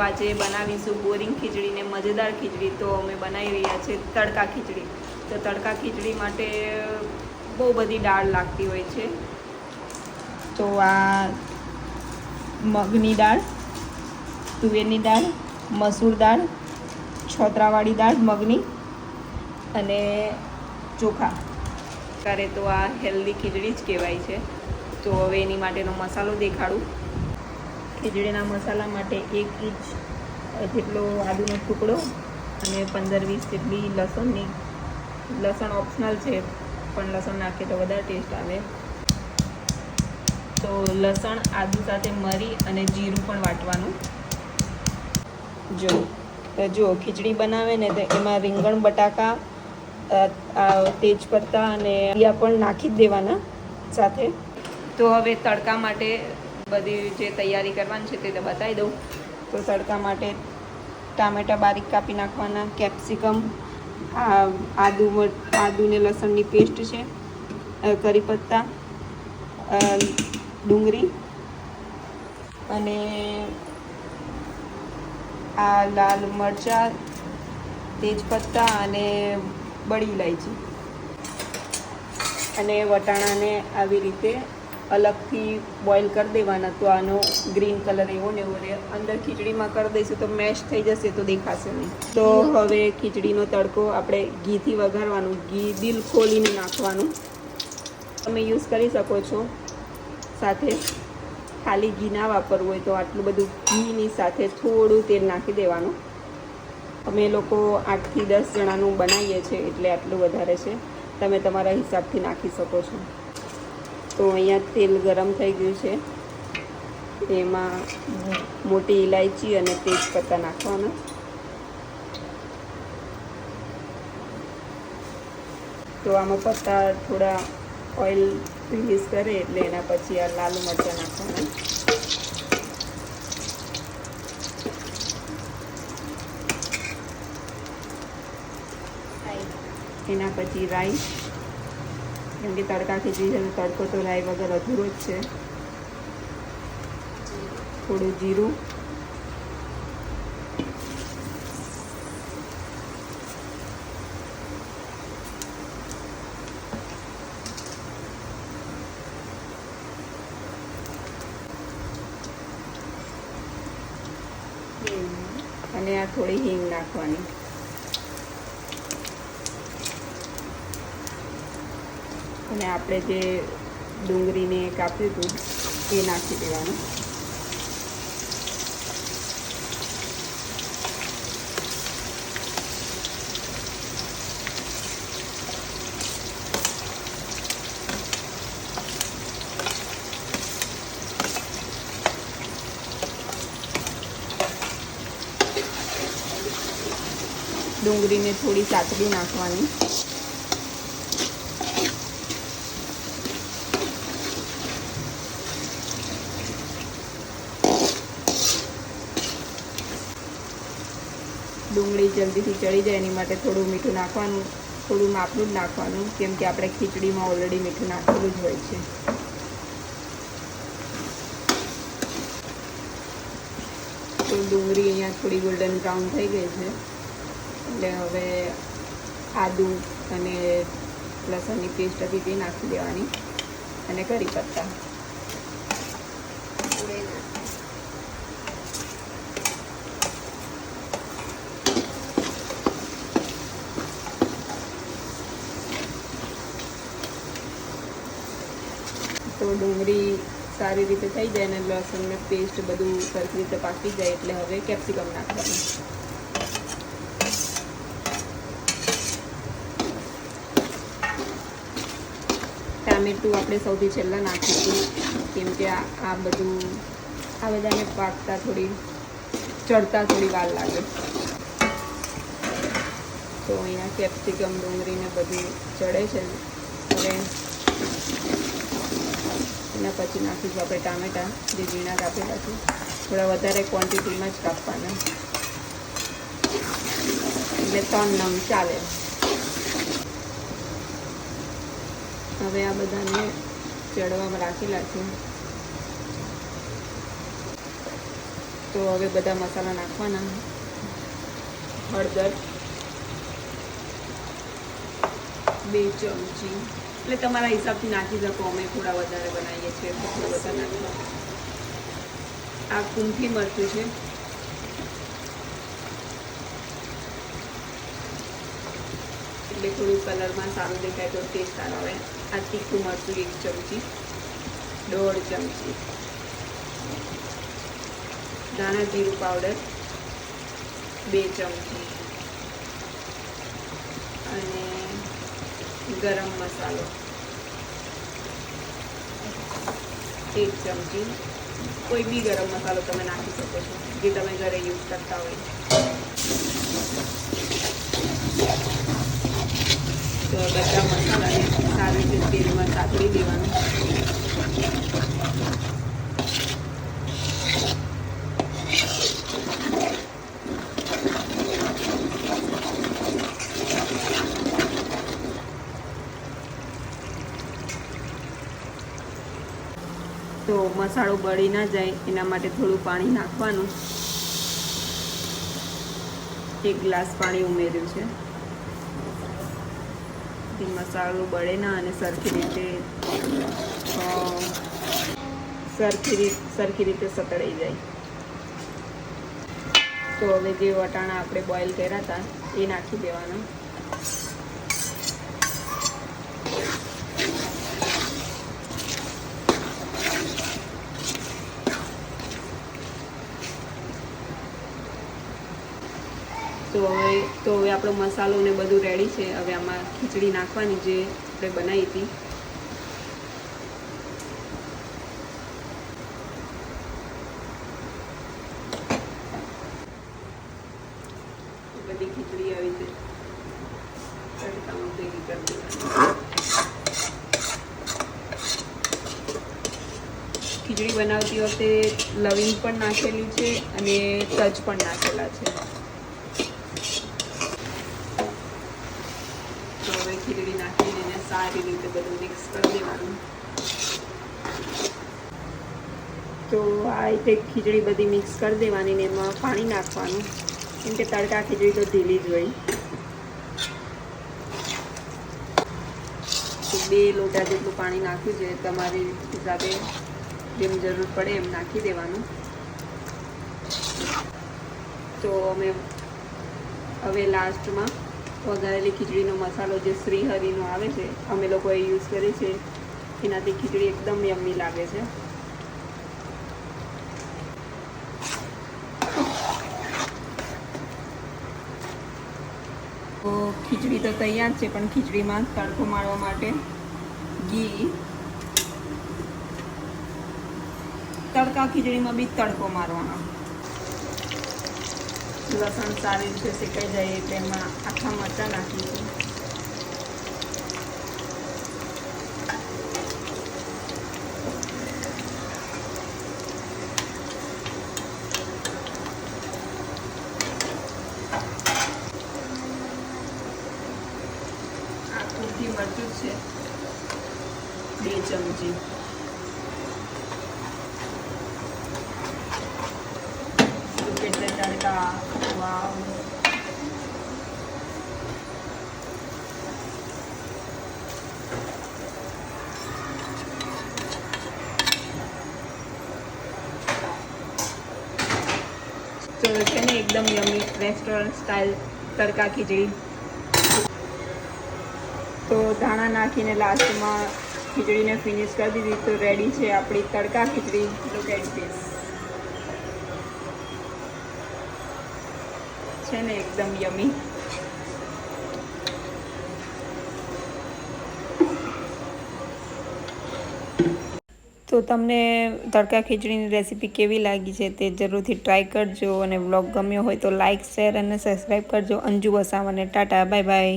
આજે બનાવીશું બોરિંગ ખીચડી ને મજેદાર ખીચડી તો અમે બનાવી રહ્યા છે તડકા ખીચડી. તો તડકા ખીચડી માટે બહુ બધી દાળ લાગતી હોય છે. તો આ મગની દાળ, તુવેરની દાળ, મસૂર દાળ, છોતરાવાળી દાળ, મગની અને ચોખા. કરે તો આ હેલ્ધી ખીચડી જ કહેવાય છે. તો હવે એની માટેનો મસાલો દેખાડું. ખીચડીના મસાલા માટે એક ઇંચ જેટલો આદુનો ટુકડો અને પંદર વીસ જેટલી લસણની, લસણ ઓપ્શનલ છે, પણ લસણ નાખીએ તો વધારે ટેસ્ટ આવે. તો લસણ આદુ સાથે મરી અને જીરું પણ વાટવાનું. જો જો ખીચડી બનાવે ને તો એમાં રીંગણ, બટાકા તેજપત્તા અને આ પણ નાખી જ દેવાના સાથે. તો હવે તડકા માટે બધી જે તૈયારી કરવાની છે તે બતાવી દઉં. તો તડકા માટે ટામેટા બારીક કાપી નાખવાના, કેપ્સિકમ આદુ આદુ ને લસણની પેસ્ટ છે કરી પત્તા ડુંગળી અને આ લાલ મરચાં, તેજપત્તા અને બળી ઇલાયચી અને વટાણાને આવી રીતે અલગથી બોઇલ કરી દેવાના. તો આનો ગ્રીન કલર એવો ને એવો રહે. અંદર ખીચડીમાં કરી દઈશું તો મેશ થઈ જશે તો દેખાશે નહીં. તો હવે ખીચડીનો તડકો આપણે ઘીથી વઘારવાનું. ઘી દિલ ખોલીને નાખવાનું. તમે યુઝ કરી શકો છો. સાથે ખાલી ઘી ના વાપરવું હોય તો આટલું બધું ઘીની સાથે થોડું તેલ નાખી દેવાનું. અમે લોકો આઠથી દસ જણાનું બનાવીએ છીએ એટલે આટલું વધારે છે. તમે તમારા હિસાબથી નાખી શકો છો. તો અહીંયા તેલ ગરમ થઈ ગયું છે. એમાં મોટી ઇલાયચી અને તેજપત્તા નાખવાના. તો આમાં પત્તા થોડા ઓઇલ રિલીઝ કરે એટલે એના પછી આ લાલ મરચાં નાખવાના. એના પછી રાઈ કેમ કે તડકા ખીચડી છે તો તડકો તો રાઈ વગર અધૂરો જ છે. થોડું જીરું. અને આ થોડી હિંગ નાખવાની. અને આપણે જે ડુંગળીને કાપ્યું હતું એ નાખી દેવાનું. ડુંગળીને થોડી સાતડી નાખવાની. ડુંગળી જલ્દીથી ચડી જાય, એની માટે થોડું મીઠું નાખવાનું, થોડું માપનું જ નાખવાનું, કેમ કે આપણે ખીચડીમાં ઓલરેડી મીઠું નાખેલું જ હોય છે. તો ડુંગળી અહીંયા થોડી ગોલ્ડન બ્રાઉન થઈ ગઈ છે. એટલે હવે આદુ અને લસણની પેસ્ટ હતી તે નાખી દેવાની. અને કરી પત્તા. તો ડુંગળી સારી રીતે થઈ જાય અને લસણને પેસ્ટ બધું સરખી રીતે પાકી જાય એટલે હવે કેપ્સિકમ નાખવાનું. ટામેટું આપણે સૌથી છેલ્લા નાખીશું, કેમ કે આ આ બધું આ બધાને પાકતા થોડી ચડતા થોડી વાર લાગે. તો અહીંયા કેપ્સિકમ ડુંગળીને બધું ચડે છે. હવે એના પછી નાખીશું આપણે ટામેટાં, જે ઝીણા કાપેલા છે. થોડા વધારે ક્વોન્ટિટીમાં જ કાપવાના. એટલે ત્રણ નંગ ચાલે. હવે આ બધાને ચડવામાં રાખેલા છે. તો હવે બધા મસાલા નાખવાના. હળદર, બે ચમચી એટલે તમારા હિસાબથી નાખી શકો, અમે થોડા વધારે બનાવીએ છીએ, થોડા વધારે નાખવા આ કુંઠી મરચું છે. એટલે થોડું કલરમાં સારું દેખાય તો ટેસ્ટ સારો આવે. આ તીખું મરચું એક ચમચી, દોઢ ચમચી. ધાણા જીરું પાવડર બે ચમચી. અને ગરમ મસાલો. એક ચમચી. કોઈ બી ગરમ મસાલો તમે નાખી શકો છો, જે તમે ઘરે યુઝ કરતા હોય. તો બધા મસાલાને સારી રીતે તેલમાં સાતળી દેવાનું. મસાલો બળી ના જાય, એના માટે થોડું પાણી નાખવાનું. એક ગ્લાસ પાણી ઉમેર્યું છે. મસાલો બળે ના અને સરખી રીતે સરખી રીત, સરખી રીતે સતળાઈ જાય. તો હવે જે વટાણા આપણે બોઇલ કર્યા હતા, એ નાખી દેવાના. હવે તો હવે આપણો મસાલો ને બધું રેડી છે. હવે આમાં ખીચડી નાખવાની જે આપણે બનાવી હતી. બધી ખીચડી આવી છે. ખીચડી બનાવતી વખતે લવિંગ પણ નાખેલું છે અને તજ પણ નાખેલા છે તો હવે ખીચડી નાખીને એને સારી રીતે બધું મિક્સ કરી દેવાનું તો આ રીતે ખીચડી બધી મિક્સ કરી દેવાની ને એમાં પાણી નાખવાનું. કેમ કે તડકા ખીચડી તો ઢીલી જ હોય. બે લોટા જેટલું પાણી નાખ્યું છે, તમારી હિસાબે જેમ જરૂર પડે એમ નાખી દેવાનું. તો અમે હવે લાસ્ટમાં વઘારેલી ખીચડીનો મસાલો જે શ્રીહરિનો આવે છે, અમે લોકોએ યુઝ કરી છે, એનાથી ખીચડી એકદમ યમ્મી લાગે છે. ખીચડી તો તૈયાર છે, પણ ખીચડીમાં તડકો મારવા માટે ઘી, તડકા ખીચડીમાં બી તડકો મારવાનો. લસણ સારી રીતે શેકાઈ જાય તેમાં આખા મરચાં નાખીશું આ કુરથી મરચું છે બે ચમચી એટલે તડકા તો છે ને એકદમ યમી રેસ્ટોરન્ટ સ્ટાઇલ તડકા ખીચડી. તો ધાણા નાખીને લાસ્ટમાં ખીચડીને ફિનિશ કરી દીધી. તો રેડી છે આપણી તડકા ખીચડી. લુક એટ છે ને એકદમ યમી તો તમને તડકા ખીચડીની રેસીપી કેવી લાગી છે તે જરૂરથી ટ્રાય કરજો અને વ્લોગ ગમ્યો હોય તો લાઇક શેર અને સબસ્ક્રાઈબ કરજો. અંજુ વસાવાને ટાટા બાય બાય